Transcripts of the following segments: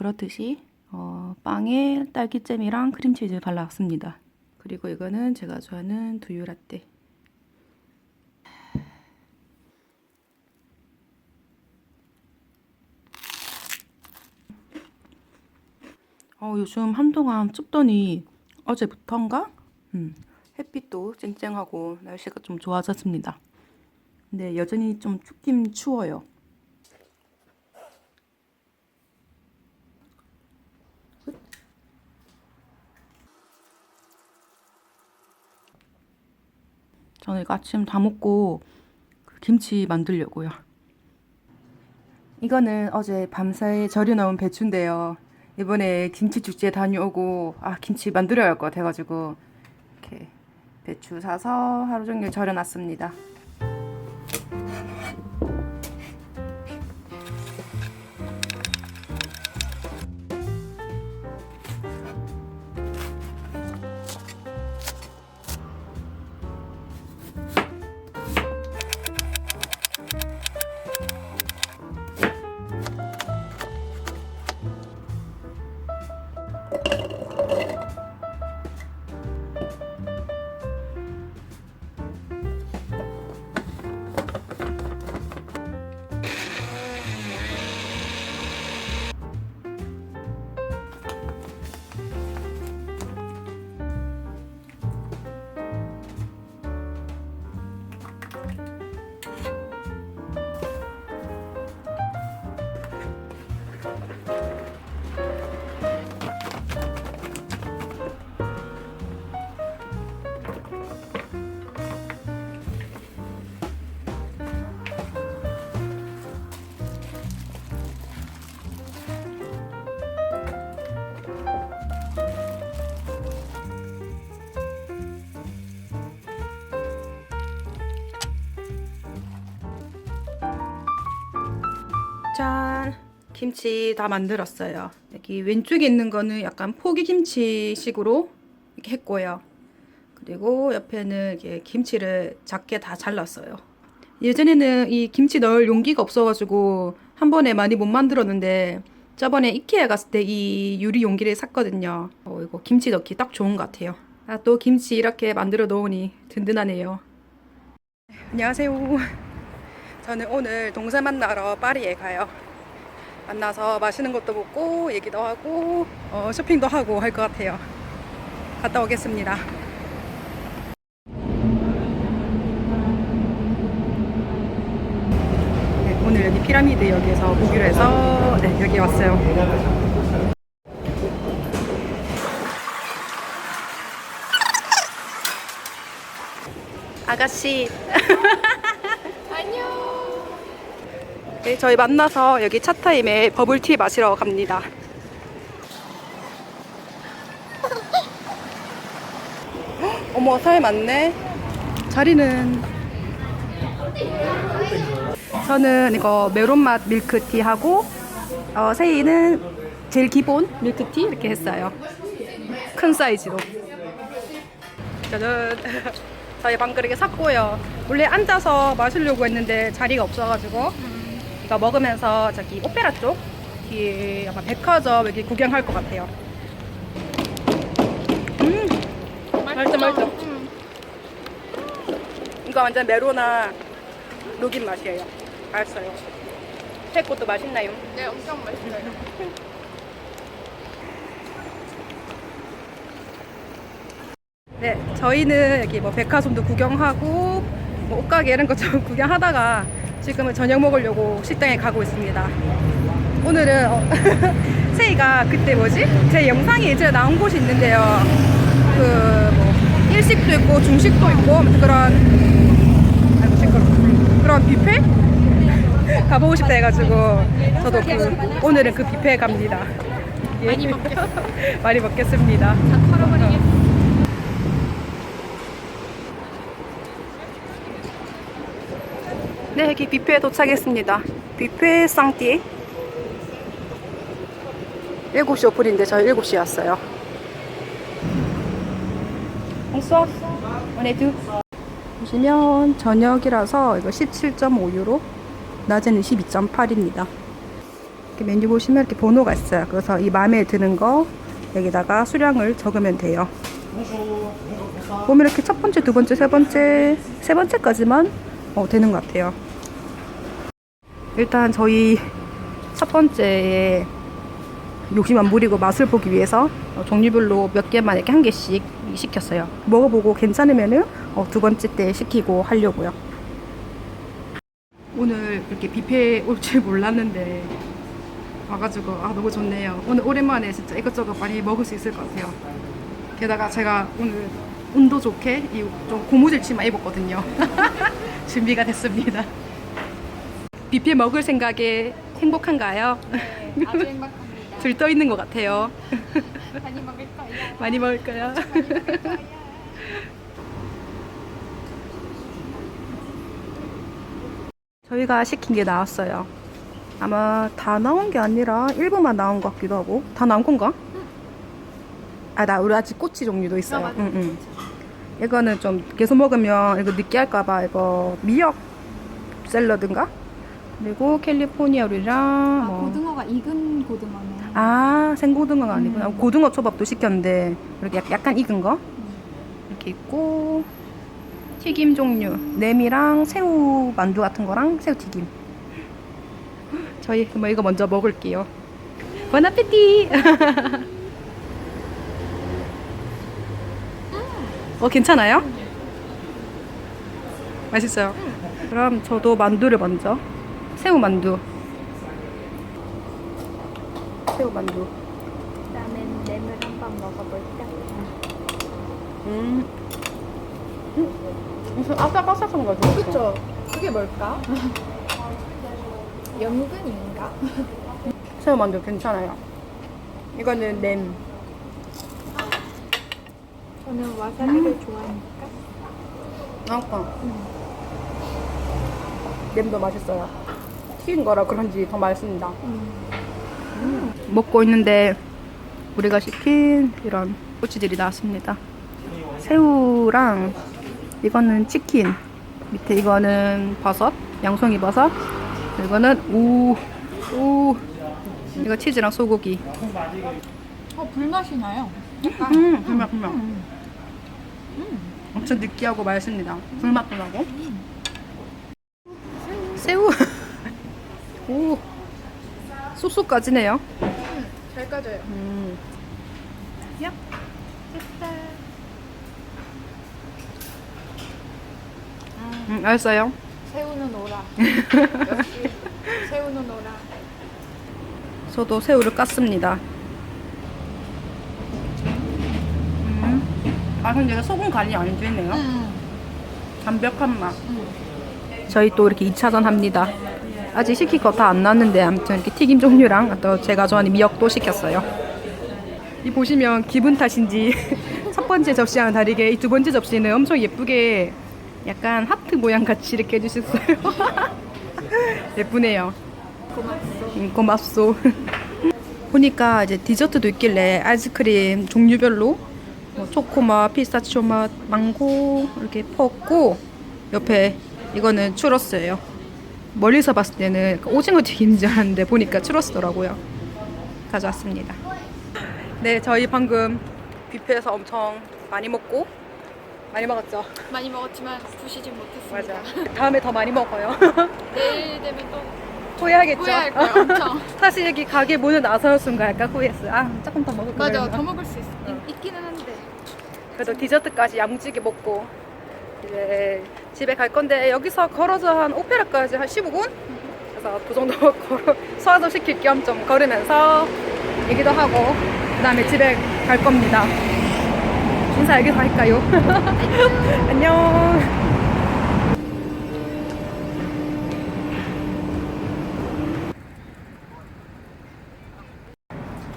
그렇듯이 어, 빵에 딸기잼이랑 크림치즈 발라왔습니다. 그리고 이거는 제가 좋아하는 두유 라떼. 어, 요즘 한동안 춥더니 어제부터인가? 음, 햇빛도 쨍쨍하고 날씨가 좀 좋아졌습니다. 근데 여전히 좀 춥긴 추워요. 이거 아침 다 먹고 그 김치 만들려고요. 이거는 어제 밤사이 절여 나온 배추인데요. 이번에 김치 축제 다녀오고 아 김치 만들어야 할 것 같아가지고 이렇게 배추 사서 하루 종일 절여놨습니다. 짠! 김치 다 만들었어요. 여기 왼쪽에 있는 거는 약간 포기 김치식으로 이렇게 했고요. 그리고 옆에는 이렇게 김치를 작게 다 잘랐어요. 예전에는 이 김치 넣을 용기가 없어가지고 한 번에 많이 못 만들었는데 저번에 이케아 갔을 때 이 유리 용기를 샀거든요. 어, 이거 김치 넣기 딱 좋은 것 같아요. 아, 또 김치 이렇게 만들어 놓으니 든든하네요. 안녕하세요. 저는 오늘 동생 만나러 파리에 가요. 만나서 맛있는 것도 먹고 얘기도 하고 어, 쇼핑도 하고 할 것 같아요. 갔다 오겠습니다. 네, 오늘 여기 피라미드 역에서 보기로 해서 네, 여기 왔어요. 아가씨. 네, 저희 만나서 여기 차타임에 버블티 마시러 갑니다. 헉, 어머, 사이 많네. 자리는. 저는 이거 메론맛 밀크티하고, 어, 세이는 제일 기본 밀크티 이렇게 했어요. 큰 사이즈로. 짜잔. 저희 이렇게 샀고요. 원래 앉아서 마시려고 했는데 자리가 없어가지고 이거 먹으면서 저기 오페라 쪽 뒤에 아마 백화점 여기 구경할 것 같아요. 음, 맛있죠, 맛있죠. 이거 완전 메로나 녹인 맛이에요. 맛있어요. 새꽃도 맛있나요? 네, 엄청 맛있어요. 네, 저희는 여기 뭐 백화점도 구경하고 뭐 옷가게 이런 것좀 구경하다가 지금은 저녁 먹으려고 식당에 가고 있습니다. 오늘은 어, 쌤세이가 그때 뭐지? 제 영상이 예전에 나온 곳이 있는데요. 그 뭐 일식도 있고 중식도 있고 그런 아이고 시끄러 그런 뷔페 가보고 싶다 해가지고 저도 그 오늘은 그 뷔페 갑니다. 예. 많이 먹겠어. 많이 먹겠습니다. 다 털어버리겠어. 네, 여기 뷔페에 도착했습니다. 뷔페 쌍띠. 7시 오픈인데 저희 7시에 왔어요. 보시면 저녁이라서 이거 17.5유로 낮에는 12.8입니다. 이렇게 메뉴 보시면 이렇게 번호가 있어요. 그래서 이 마음에 드는 거 여기다가 수량을 적으면 돼요. 보면 이렇게 첫 번째, 두 번째, 세 번째, 세 번째까지만 어, 되는 것 같아요. 일단 저희 첫 번째에 욕심 안 부리고 맛을 보기 위해서 어, 종류별로 몇 개만 이렇게 한 개씩 시켰어요. 먹어보고 괜찮으면은 어, 두 번째 때 시키고 하려고요. 오늘 이렇게 뷔페 올 줄 몰랐는데 와가지고 아 너무 좋네요. 오늘 오랜만에 진짜 이것저것 많이 먹을 수 있을 것 같아요. 게다가 제가 오늘 운도 좋게 이 좀 고무줄 치마 입었거든요. 준비가 됐습니다. 뷔페 먹을 생각에 행복한가요? 네, 아주 행복합니다. 들떠 있는 것 같아요. 많이 먹을 거예요. 많이 먹을까요? 저희가 시킨 게 나왔어요. 아마 다 나온 게 아니라 일부만 나온 것 같기도 하고 다 나온 건가? 아, 나 우리 아직 꼬치 종류도 있어요. 아. 응, 응. 이거는 좀 계속 먹으면 이거 느끼할까봐 이거 미역 샐러드인가? 그리고 캘리포니아 룰이랑 아, 뭐 고등어가 익은 고등어네. 아, 생고등어가 아니구나. 음. 고등어 초밥도 시켰는데, 이렇게 약- 약간 익은 거? 이렇게 있고, 튀김 종류. 냄이랑 새우 만두 같은 거랑 새우 튀김. 저희 뭐 이거 먼저 먹을게요. 보나페티! 어, 괜찮아요? 맛있어요. 그럼 저도 만두를 먼저. 새우 만두. 새우 만두. 그다음엔 램을 한번 먹어볼까? 음. 무슨 아삭아삭한 거죠? 그쵸. 그게 뭘까? 연근인가? 새우 만두 괜찮아요. 이거는 냄. 저는 와사비를 좋아하니까. 아까 냄도 맛있어요. 튀긴 거라 그런지 더 맛있습니다. 음. 먹고 있는데 우리가 시킨 이런 꼬치들이 나왔습니다. 새우랑 이거는 치킨, 밑에 이거는 버섯, 양송이 버섯, 이거는 우, 우, 이거 치즈랑 소고기. 어, 불맛이 나요. 음, 불맛, 불 맛. 엄청 느끼하고 맛있습니다. 불맛도 나고. 새우. 오. 쑥쑥 까지네요. 잘 까져요. 음. 야. 됐다. 음, 알았어요. 새우는 오라. 새우는 오라. 저도 새우를 깠습니다. 아, 근데 이거 소금 간이 안 되네요. 음. 담백한 맛. 저희 또 이렇게 2차전 합니다. 아직 시킬 거 다안 나왔는데 아무튼 이렇게 튀김 종류랑 또 제가 좋아하는 미역도 시켰어요. 이 보시면 기분 탓인지 첫 번째 접시와는 다르게 이 두 번째 접시는 엄청 예쁘게 약간 하트 모양 같이 이렇게 해주셨어요. 예쁘네요. 고맙소. 음, 고맙소. 보니까 이제 디저트도 있길래 아이스크림 종류별로 뭐 초코맛, 피스타치오 맛, 망고 이렇게 퍼었고 옆에 이거는 추러스예요. 멀리서 봤을 때는 오징어 튀김인 줄 알았는데 보니까 추러스더라고요. 가져왔습니다. 네, 저희 방금 뷔페에서 엄청 많이 먹고 많이 먹었죠. 많이 먹었지만 부시지 못했습니다. 맞아. 다음에 더 많이 먹어요. 내일 되면 또 후회하겠죠. 후회할 거예요. 엄청. 사실 여기 가게 문을 나서는 순간 약간 후회했어요. 아, 조금 더 먹을 걸. 맞아. 더 먹을 수 있, 어. 있, 있기는 한데. 그래도 디저트까지 야무지게 먹고 이제 집에 갈 건데 여기서 걸어서 한 오페라까지 한 15분? 그래서 그 정도 걸어 소화도 시킬 겸 좀 걸으면서 얘기도 하고 그 다음에 집에 갈 겁니다. 인사 여기서 할까요? 안녕.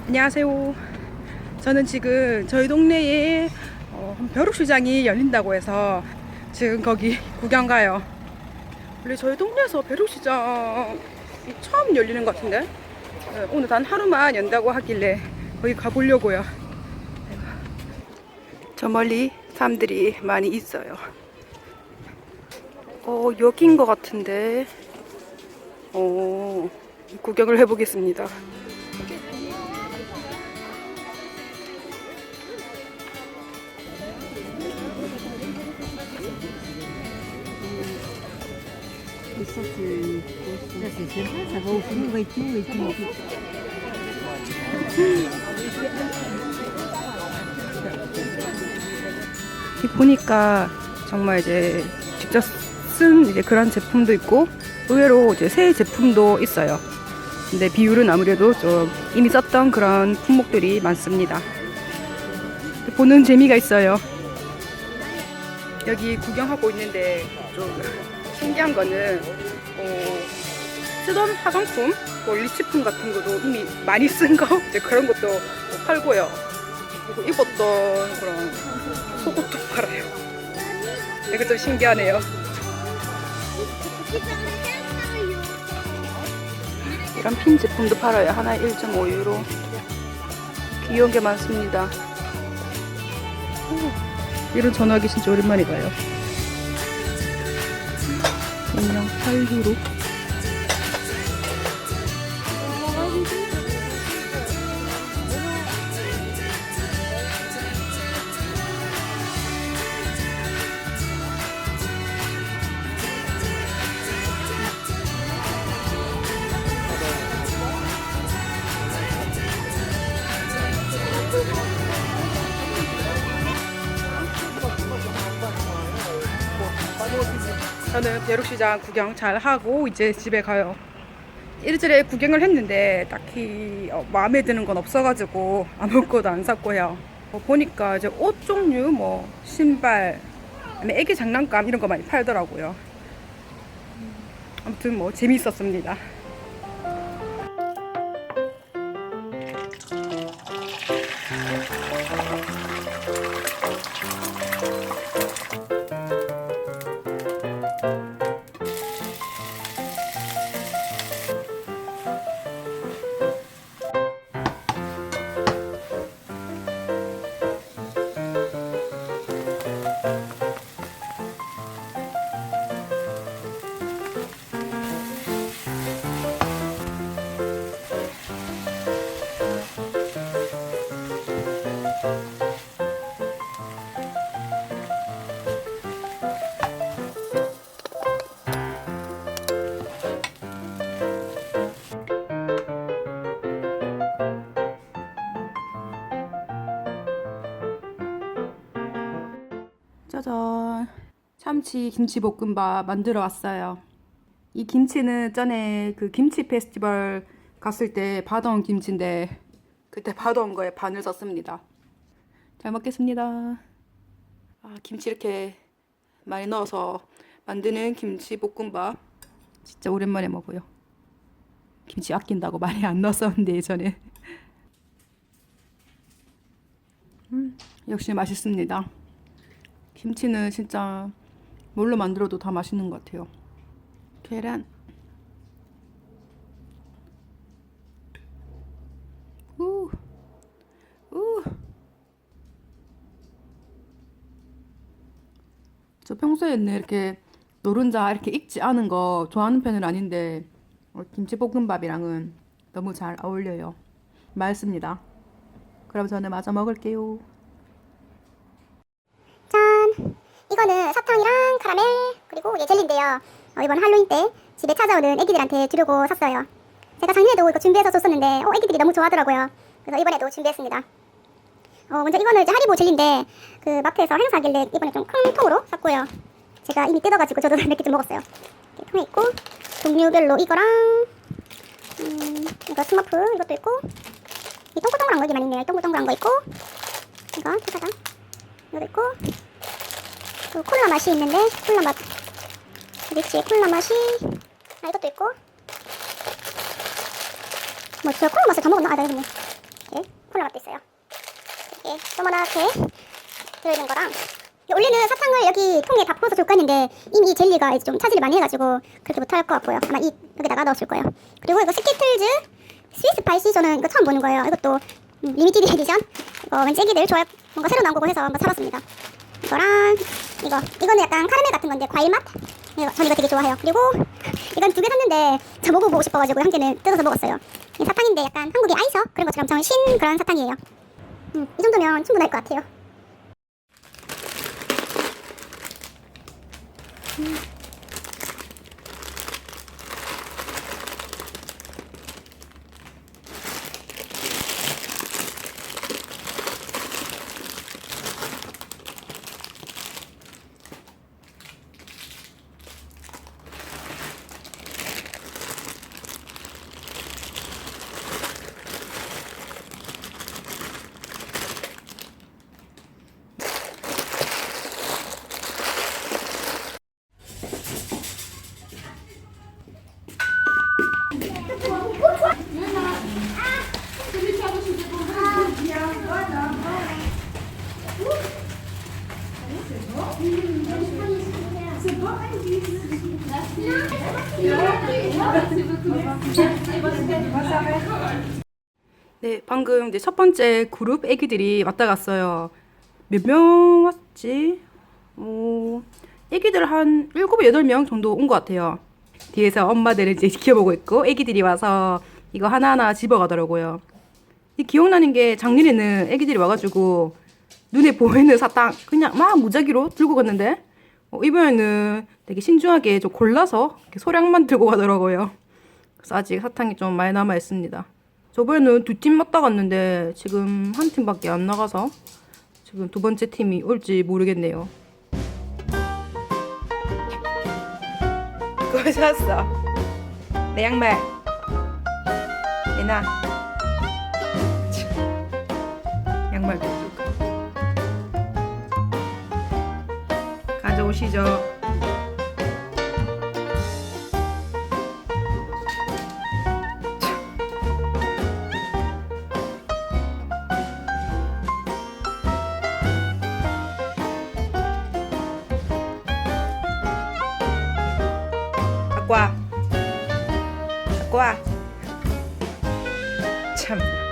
안녕하세요. 저는 지금 저희 동네에 벼룩시장이 열린다고 해서 지금 거기 구경 가요. 원래 저희 동네에서 벼룩시장이 처음 열리는 것 같은데 네, 오늘 단 하루만 연다고 하길래 거기 가보려고요. 저 멀리 사람들이 많이 있어요. 어, 여긴 것 같은데. 어, 구경을 해보겠습니다. Ça, c'est sympa, ça va au four et tout, et tout. 이 보니까 정말 이제 직접 쓴 이제 그런 제품도 있고 의외로 이제 새 제품도 있어요. 근데 비율은 아무래도 좀 이미 썼던 그런 품목들이 많습니다. 보는 재미가 있어요. 여기 구경하고 있는데 좀 신기한 거는 어, 쓰던 화장품, 뭐 리치품 같은 것도 이미 많이 쓴 거 이제 그런 것도 팔고요. 그리고 입었던 그런 속옷도 팔아요. 이거 좀 신기하네요. 이런 핀 제품도 팔아요. 하나에 1.5유로. 귀여운 게 많습니다. 오, 이런 전화기 진짜 오랜만에 봐요. 인형 8유로. 저는 벼룩시장 구경 잘 하고 이제 집에 가요. 일주일에 구경을 했는데 딱히 어, 마음에 드는 건 없어가지고 아무것도 안 샀고요. 어, 보니까 이제 옷 종류, 뭐 신발, 애기 장난감 이런 거 많이 팔더라고요. 음, 아무튼 뭐 재미있었습니다. 짜잔. 참치 김치볶음밥 만들어 왔어요. 이 김치는 전에 그 김치 페스티벌 갔을 때 받아온 김치인데 그때 받아온 거에 반을 썼습니다. 잘 먹겠습니다. 아, 김치 이렇게 많이 넣어서 만드는 김치볶음밥 진짜 오랜만에 먹어요. 김치 아낀다고 많이 안 넣었었는데 예전에. 음, 역시 맛있습니다. 김치는 진짜 뭘로 만들어도 다 맛있는 것 같아요. 계란. 우. 우. 저 평소에는 이렇게 노른자 이렇게 익지 않은 거 좋아하는 편은 아닌데 어, 김치볶음밥이랑은 너무 잘 어울려요. 맛있습니다. 그럼 저는 마저 먹을게요. 짠! 이거는 사탕이랑 카라멜 그리고 얘 젤리인데요. 어, 이번 할로윈 때 집에 찾아오는 애기들한테 주려고 샀어요. 제가 작년에도 이거 준비해서 줬었는데 어, 애기들이 너무 좋아하더라고요. 그래서 이번에도 준비했습니다. 어, 먼저 이거는 이제 하리보 젤리인데 그 마트에서 행사하길래 이번에 좀 큰 통으로 샀고요. 제가 이미 뜯어가지고 저도 몇 개 좀 먹었어요. 통에 있고 종류별로 이거랑 음, 이거 스머프 이것도 있고 이 동글동글한 거 여기만 있네요. 동글동글한 거 있고 이거 짜자잔 이거 있고 또 콜라 맛이 있는데 콜라 맛 리치의 콜라 맛이 아 이것도 있고 뭐 제가 콜라 맛을 다 먹었나? 아, 나 여기 있네. 이렇게 콜라 맛도 있어요. 이렇게 조그맣게 들어있는 거랑 이 올리는 사탕을 여기 통에 다 풀어서 줄까 했는데 이미 이 젤리가 이제 좀 차지를 많이 해가지고 그렇게 못할 것 같고요. 아마 이 여기다가 넣었을 거예요. 그리고 이거 스키틀즈 스위스 스파이시 저는 이거 처음 보는 거예요. 이것도 음, 리미티드 에디션. 이거 왠지 애기들 좋아할 뭔가 새로 나온 거고 해서 한번 사봤습니다. 이거랑 이거 이거는 약간 카라멜 같은 건데 과일 맛. 이거 전 이거 되게 좋아해요. 그리고 이건 두 개 샀는데 저 먹어보고 싶어가지고 한 개는 뜯어서 먹었어요. 이 사탕인데 약간 한국의 아이서 그런 것처럼 좀신 그런 사탕이에요. 음, 이 정도면 충분할 것 같아요. 네, 방금 이제 첫 번째 그룹 애기들이 왔다 갔어요. 몇 명 왔지? 어, 애기들 한 7, 8명 정도 온 것 같아요. 뒤에서 엄마들은 이제 지켜보고 있고 애기들이 와서 이거 하나하나 집어가더라고요. 이 기억나는 게 작년에는 애기들이 와가지고 눈에 보이는 사탕 그냥 막 무작위로 들고 갔는데 어, 이번에는 되게 신중하게 좀 골라서 소량만 들고 가더라고요. 그래서 아직 사탕이 좀 많이 남아 있습니다. 저번에는 두팀 왔다 갔는데 지금 한 팀밖에 안 나가서 지금 두 번째 팀이 올지 모르겠네요. 그거 샀어. 내 양말. 내나. 양말 쭉. 가져오시죠. 갖고 와. 갖고 와. 참.